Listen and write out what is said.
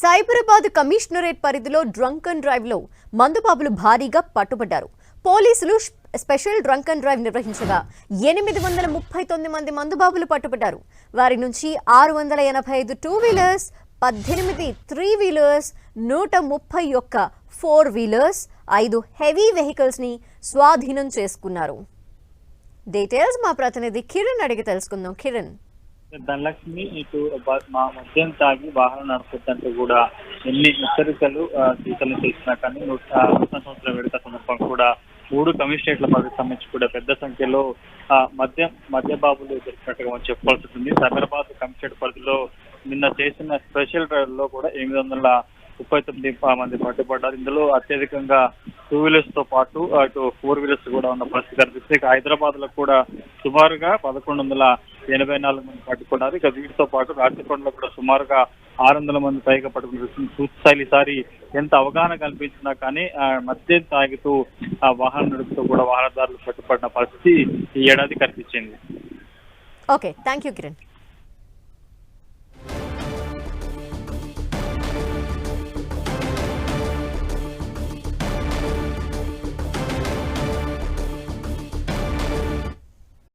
Cyberabad commissionerate పరిధిలో drunk and డ్రైవ్లో మందుబాబులు భారీగా పట్టుబడ్డారు. పోలీసులు స్పెషల్ డ్రంక్ అండ్ డ్రైవ్ నిర్వహించగా ఎనిమిది వందల ముప్పై తొమ్మిది మంది మందుబాబులు పట్టుబడ్డారు. వారి నుంచి ఆరు వందల ఎనభై ఐదు టూ వీలర్స్ పద్దెనిమిది త్రీ వీలర్స్ నూట ముప్పై ఒక్క ఫోర్ వీలర్స్ ఐదు హెవీ వెహికల్స్ని స్వాధీనం చేసుకున్నారు. డీటెయిల్స్ మా ప్రతినిధి కిరణ్ అడిగి తెలుసుకుందాం. కిరణ్. ధనలక్ష్మి ఇటు మా మద్యం తాగి వాహనం నడుపుతుంటే కూడా ఎన్ని హెచ్చరికలు సూచనలు చేసినా కానీ నూట నూతన సంవత్సరం వేడుక సందర్భం కూడా మూడు కమిషనరేట్ల పరిధికి సంబంధించి కూడా పెద్ద సంఖ్యలో ఆ, మద్యం మద్యబాబులు దొరికినట్టుగా మనం చెప్పాల్సి ఉంటుంది సైబరాబాద్ కమిషనరేట్ పరిధిలో నిన్న చేసిన స్పెషల్ డ్రైవ్లో కూడా ఎనిమిది వందల ముప్పై తొమ్మిది మంది పట్టుబడ్డారు ఇందులో అత్యధికంగా టూ వీలర్స్తో పాటు అటు ఫోర్ వీలర్స్ కూడా ఉన్న పరిస్థితి కనిపిస్తుంది హైదరాబాద్లో కూడా సుమారుగా పదకొండు వందల ఎనభై నాలుగు మంది పట్టుకున్నారు. ఇక వీటితో పాటు రాచకొండలో కూడా సుమారుగా ఆరు వందల మంది పైగా పట్టుకుని చూస్తాయి ఈసారి ఎంత అవగాహన కల్పించినా కానీ మద్యం తాగుతూ ఆ వాహనం నడుపుతూ కూడా వాహనదారులు పట్టుబడిన పరిస్థితి ఈ ఏడాది కనిపించింది. Okay thank you Kiran.